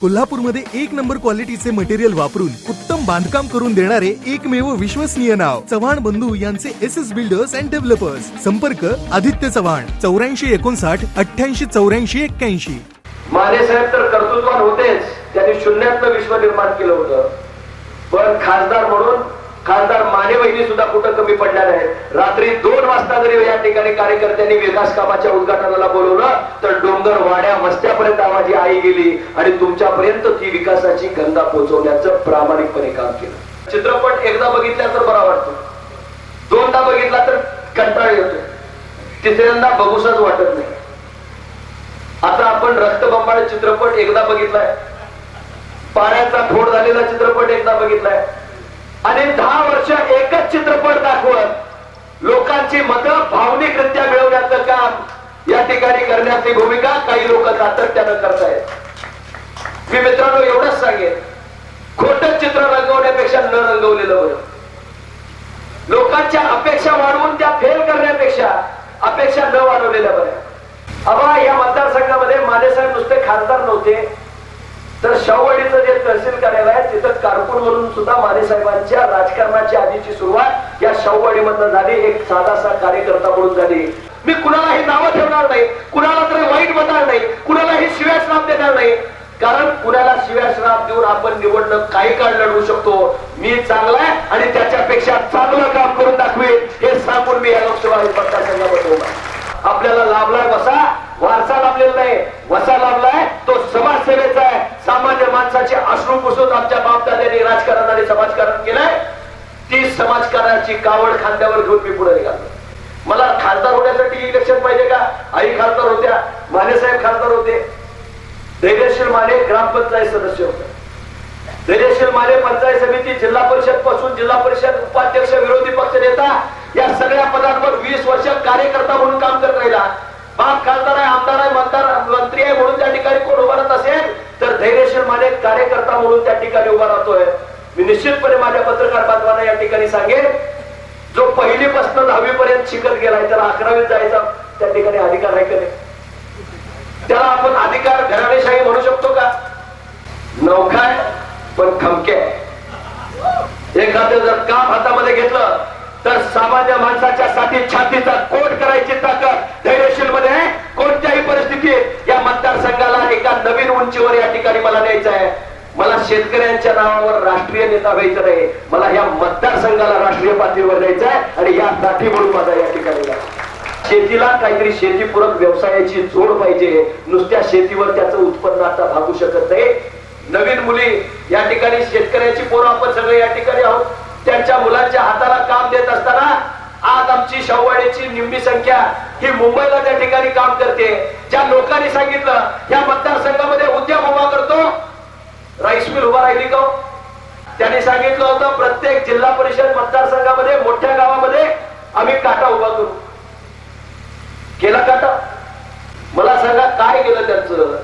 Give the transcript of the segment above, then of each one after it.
कोल्हापूरमध्ये एक नंबर क्वालिटीचे मटेरियल वापरून उत्तम बांधकाम करून देणारे एकमेव विश्वसनीय नाव चव्हाण बंधू यांचे S S builders and developers संपर्क आदित्य चव्हाण चौऱ्याऐंशी एकोणसाठ अठ्ठ्याऐंशी चौऱ्याऐंशी एक्क्याऐंशी. माने साहेब तर कर्तृत्वान होतेच. त्यांनी शून्यातलं विश्व निर्माण केलं होतं. पण खासदार म्हणून खासदार माने वहिनी सुद्धा कुठं कमी पडल्या नाहीत रात्री दोन वाजता जरी ठिकाणी कार्यकर्त्यांनी विकास कामाच्या उद्घाटनाला बोलवलं तर डोंगर वाड्या वस्त्यापर्यंत माझी आई गेली आणि तुमच्यापर्यंत ती विकासाची गंधा पोहोचवण्याचं प्रामाणिकपणे काम केलं. चित्रपट एकदा बघितला तर बरा वाटतो. दोनदा बघितला तर कंटाळ येतो. तिसऱ्यांदा बघूसच वाटत नाही. आता आपण रक्तबंबाळ चित्रपट एकदा बघितलाय. पाण्याचा फोड झालेला चित्रपट एकदा बघितलाय. आणि दहा वर्ष एकच चित्रपट दाखवत. लोकांची मतं भावनिकरित्या मिळवण्याचं काम या ठिकाणी करण्याची भूमिका काही लोक सातत्यानं करतायत. मी मित्रांनो एवढंच सांगेन. खोट चित्र रंगवण्यापेक्षा न रंगवलेलं बरं. लोकांच्या अपेक्षा वाढवून त्या फेल करण्यापेक्षा अपेक्षा न वाढवलेल्या बऱ्या. अबा या मतदारसंघामध्ये मानेसाहेब नुसते खासदार नव्हते. तर शाहूवाडीचं जे तहसील कार्यालय आहे तिथं कारकून म्हणून सुद्धा मानेसाहेबांच्या राजकारणाची आधीची सुरुवात या शाहूवाडीमधनं झाली. एक साधासा कार्यकर्ता म्हणून झाली. मी कुणालाही नावं ठेवणार नाही. कुणाला तरी वाईट म्हणणार नाही. कुणालाही शिव्या श्राप देणार नाही. कारण कुणाला शिव्या श्राप देऊन आपण निवडणं काही काळ लढवू शकतो. मी चांगला आहे आणि त्याच्यापेक्षा चांगलं काम करून दाखवेल हे सांगून मी या लोकसभा मतदारसंघामध्ये आपल्याला लाभलाय बसा वारसा लाभलेला नाही वसा लाभलाय तो समाजसेवेचा आहे सामान्य माणसाचे अश्रू पुसून आमच्या बापदाद्यांनी राजकारण आणि समाजकारण केलंय ती समाजकारणाची कावड खांद्यावर घेऊन मी पुढे निघालो. मला खासदार होण्यासाठी इलेक्शन पाहिजे का? आई खासदार होत्या माने साहेब खासदार होते. धैर्यशील माने ग्रामपंचायत सदस्य होते. धैर्यशील माने पंचायत समिती जिल्हा परिषदपासून जिल्हा परिषद उपाध्यक्ष विरोधी पक्ष नेता या सगळ्या पदांवर वीस वर्ष कार्यकर्ता म्हणून काम करत राहिला बाप खासदार आहे आमदार आहे मतदार मंत्री आहे म्हणून त्या ठिकाणी कोण उभा राहत असेल तर धैर्यशील माने कार्यकर्ता म्हणून त्या ठिकाणी उभा राहतोय मी निश्चितपणे माझ्या पत्रकार बांधवांना या ठिकाणी सांगेल जो पहिलीपासून दहावी पर्यंत शिकत गेलाय त्याला अकरावीत जायचा त्या ठिकाणी अधिकार आहे का त्याला आपण अधिकार घराणेशाही म्हणू शकतो का? नौखाय पण खमके एखादं जर काम हातामध्ये घेतलं तर सामान्य माणसाच्या साठी छातीचा कोट करायची ताकद धैर्यशील मध्ये कोणत्याही परिस्थितीत या मतदारसंघाला एका नवीन उंचीवर या ठिकाणी मला न्यायचं आहे. मला शेतकऱ्यांच्या नावावर राष्ट्रीय नेता व्हायचं नाही. मला या मतदारसंघाला राष्ट्रीय पातळीवर द्यायचं आहे आणि या साठी म्हणून माझा या ठिकाणी शेतीला काहीतरी शेतीपूरक व्यवसायाची जोड पाहिजे. नुसत्या शेतीवर त्याचं उत्पन्न आता भागू शकत नाही. नवीन मुली या ठिकाणी शेतकऱ्याची पोरं आपण सगळे या ठिकाणी आहोत. त्यांच्या मुलांच्या हाताला काम देत असताना आज आमची शववाड्याची निम्मी संख्या ही मुंबईला त्या ठिकाणी काम करते. ज्या लोकांनी सांगितलं या मतदारसंघामध्ये उद्योग उभा करतो राईस मिल उभा राहिली का? त्यांनी सांगितलं होतं प्रत्येक जिल्हा परिषद मतदारसंघामध्ये मोठ्या गावामध्ये आम्ही काटा उभा करू. केला काटा? मला सांगा काय केलं त्यांचं?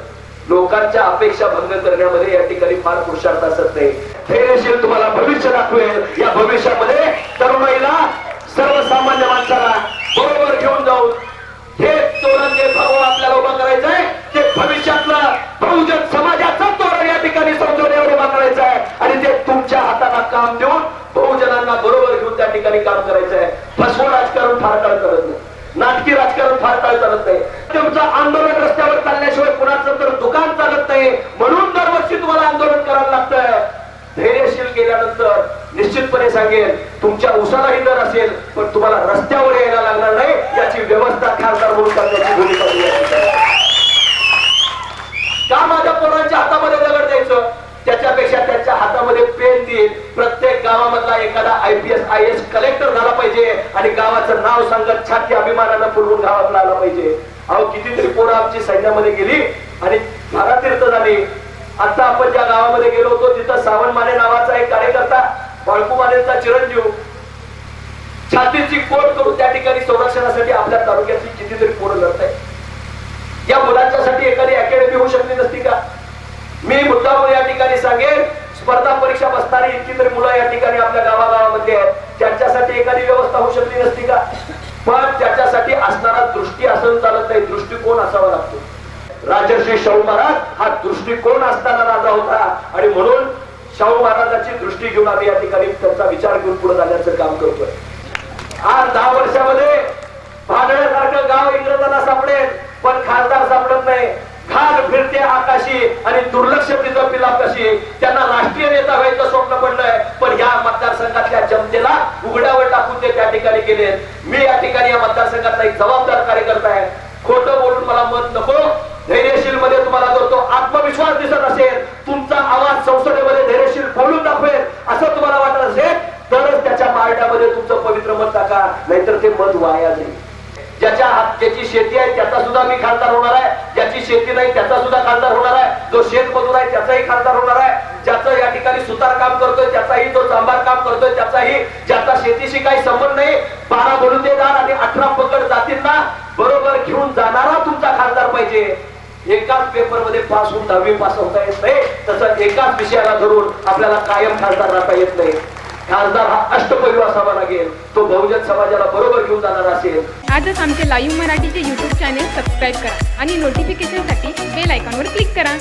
लोकांच्या अपेक्षा भंग करण्यामध्ये या ठिकाणी फार पुरुषार्थ असत नाही. धैर्यशील तुम्हाला भविष्य दाखवेल. या भविष्यामध्ये तरुणाईला सर्वसामान्य माणसाला ठिकाणी काम करायचं आहे फसवं राजकारण फार काळ करत नाही नाटकी राजकारण फार काळ चालत नाही तुमचं आंदोलन रस्त्यावर चालल्याशिवाय कुणाचं तर दुकान चालत नाही म्हणून दरवर्षी तुम्हाला आंदोलन करायला लागतंय धैर्यशील केल्यानंतर निश्चितपणे सांगेल तुमच्या उसालाही दर असेल पण तुम्हाला रस्त्यावर यायला लागणार नाही याची व्यवस्था खासदार म्हणून करण्याची भूमिका मी या ठिकाणी का माझ्या पोरांच्या हातामध्ये दगड द्यायचं त्याच्यापेक्षा त्यांच्या हातामध्ये पेन देईल प्रत्येक गावामधला एखादा आयपीएस आय एस कलेक्टर झाला पाहिजे आणि गावाचं नाव सांगत छाती अभिमानानं पुरवून गावातला आला पाहिजे. अहो कितीतरी पोरं आमची सैन्यामध्ये गेली आणि भारातीर्थ झाली आता आपण ज्या गावामध्ये गेलो होतो तिथं सावंत माने नावाचा एक कार्यकर्ता बाळकू मानेचा चिरंजीव छातीची कोट करून त्या ठिकाणी संरक्षणासाठी आपल्या तालुक्यातली कितीतरी पोरं लढत आहे या मुलांच्यासाठी एखादी अकॅडमी होऊ शकली नसती का? मी मुद्दा या ठिकाणी सांगेन स्पर्धा परीक्षा बसणारी इतकी तरी मुलं या ठिकाणी आपल्या गावागावामध्ये आहेत. त्यांच्यासाठी एखादी व्यवस्था होऊ शकली नसती का? पण त्याच्यासाठी असणारा दृष्टी असं चालत नाही दृष्टिकोन असावा लागतो. राजर्षी शाहू महाराज हा दृष्टिकोन असताना राजा होता आणि म्हणून शाहू महाराजांची दृष्टी घेऊन आम्ही या ठिकाणी त्यांचा विचार घेऊन पुढे जाण्याचं काम करतोय. आज दहा वर्षामध्ये भांडण्यासारखं गाव इंग्रजांना सापडेल पण खासदार सापडत नाही. खाल फिरते आकाशी आणि दुर्लक्ष तिचं पिलाकाशी त्यांना राष्ट्रीय नेता व्हायचं स्वप्न पडलंय. पण या मतदारसंघातल्या जनतेला उघड्यावर टाकून ते त्या ठिकाणी गेले मी या ठिकाणी या मतदारसंघातला एक जबाबदार कार्यकर्ता आहे. खोटं बोलून मला मत नको. धैर्यशील मध्ये तुम्हाला जर तो आत्मविश्वास दिसत असेल तुमचा आवाज संसदेमध्ये धैर्यशील बोलून दाखवेल असं तुम्हाला वाटत असेल तरच त्याच्या मारड्यामध्ये तुमचं पवित्र मत टाका. नाहीतर ते मत वाया जाईल. ज्याच्या हात ज्याची शेती आहे त्याचा सुद्धा मी खासदार होणार आहे. ज्याची शेती नाही त्याचा सुद्धा खासदार होणार आहे. जो शेतमजूर आहे त्याचाही खासदार होणार आहे. ज्याचं या ठिकाणी सुतार काम करतोय त्याचाही जो चांभार काम करतोय त्याचाही ज्याचा शेतीशी काही संबंध नाही बारा बलुतेदार आणि अठरा पकड जातींना बरोबर घेऊन जाणारा तुमचा खासदार पाहिजे. एकाच पेपरमध्ये पास होऊन दहावी पास होता येत नाही तसं एकाच विषयाला धरून आपल्याला कायम खासदार राहता येत नाही. खासदार हा अष्टपैलू असावा लागेल. तो बहुजन समाजाला बरोबर घेऊन जाणार असेल. आजच आमचे लाईव्ह मराठीचे युट्यूब चॅनेल सबस्क्राईब करा आणि नोटिफिकेशनसाठी बेल आयकॉनवर क्लिक करा.